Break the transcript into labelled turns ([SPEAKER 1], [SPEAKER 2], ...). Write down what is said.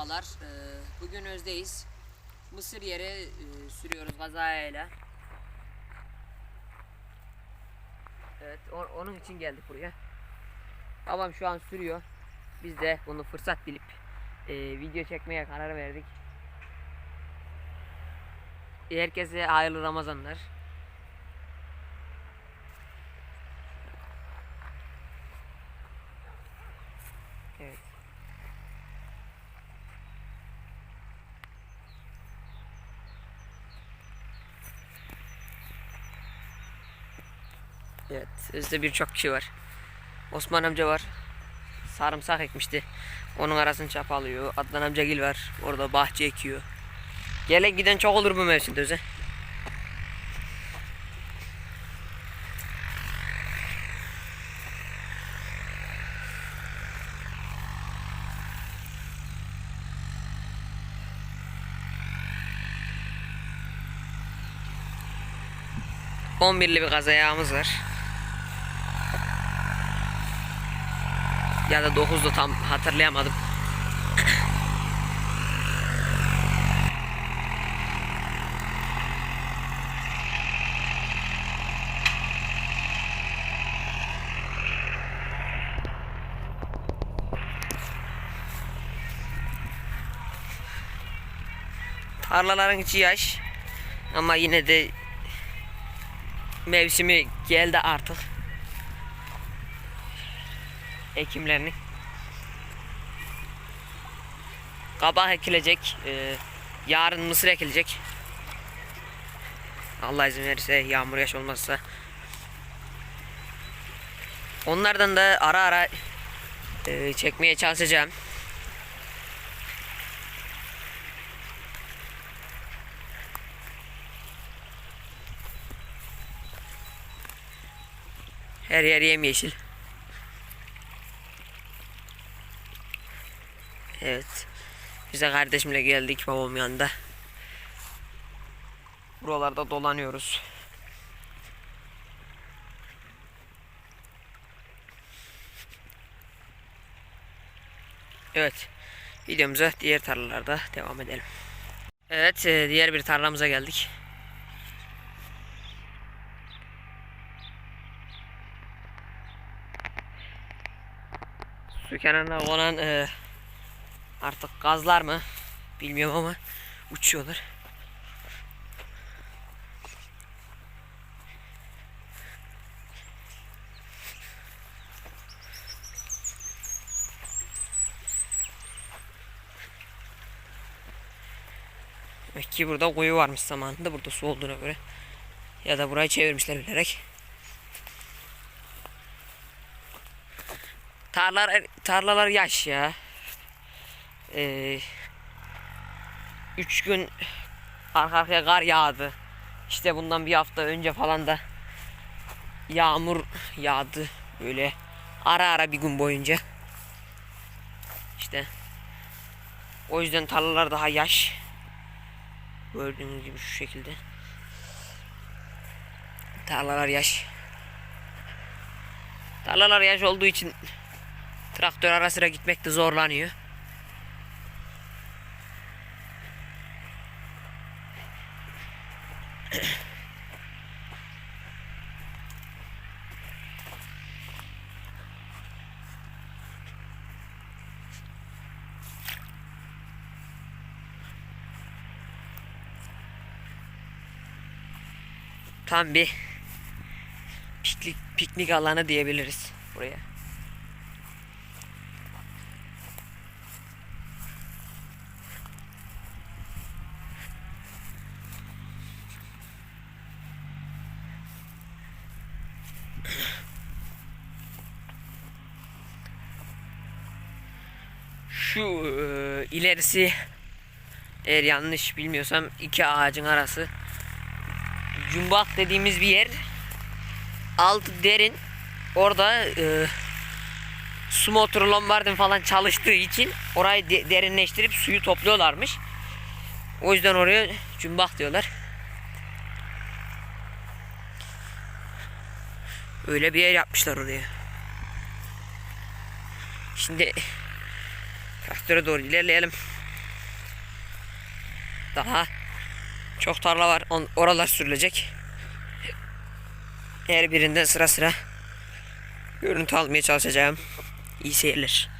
[SPEAKER 1] Merhabalar. Ee, Bugün Öz'deyiz. Mısır yere sürüyoruz kazayla. Evet, o- onun için geldik buraya. Babam şu an sürüyor. Biz de bunu fırsat bilip e, video çekmeye karar verdik. Herkese hayırlı Ramazanlar. Evet, özde birçok kişi var. Osman amca var. Sarımsak ekmişti. Onun arasını çapalıyor. Adnan amcagil var. Orada bahçe ekiyor. Gelen giden çok olur bu mevsimde öze. On birli bir gaz ayağımız var. Ya da 9'du tam hatırlayamadım. Tarlaların içi yaş. Ama yine de mevsimi geldi artık. Ekimlerini. Kabak ekilecek. e, yarın mısır ekilecek. Allah izin verirse yağmur yaş olmazsa. Onlardan da ara ara e, çekmeye çalışacağım. Her yer yemyeşil. Evet. Biz de kardeşimle geldik babam yanında. Buralarda dolanıyoruz. Evet. Videomuza diğer tarlalarda devam edelim. Evet, e, diğer bir tarlamıza geldik. Su kenarına konan e, artık gazlar mı bilmiyorum ama uçuyorlar. Demek ki burada kuyu varmış zamanında burada su olduğuna göre. Ya da burayı çevirmişler bilerek. Tarlalar, tarlalar yaş ya. Ee, üç gün arka arkaya kar yağdı. İşte bundan bir hafta önce falan da yağmur yağdı. Böyle ara ara bir gün boyunca. İşte o yüzden tarlalar daha yaş. Gördüğünüz gibi şu şekilde. Tarlalar yaş. Tarlalar yaş olduğu için traktör ara sıra gitmekte zorlanıyor. Tam bir piknik, piknik alanı diyebiliriz buraya. Şu e, ilerisi eğer yanlış bilmiyorsam iki ağacın arası Cumbak dediğimiz bir yer altı derin orada e, su motoru lombardin falan çalıştığı için orayı de- derinleştirip suyu topluyorlarmış. O yüzden oraya cumbak diyorlar. Öyle bir yer yapmışlar oraya. Şimdi traktöre doğru ilerleyelim. Daha çok tarla var. On, oralar sürülecek. Her birinden sıra sıra görüntü almaya çalışacağım. İyi seyirler.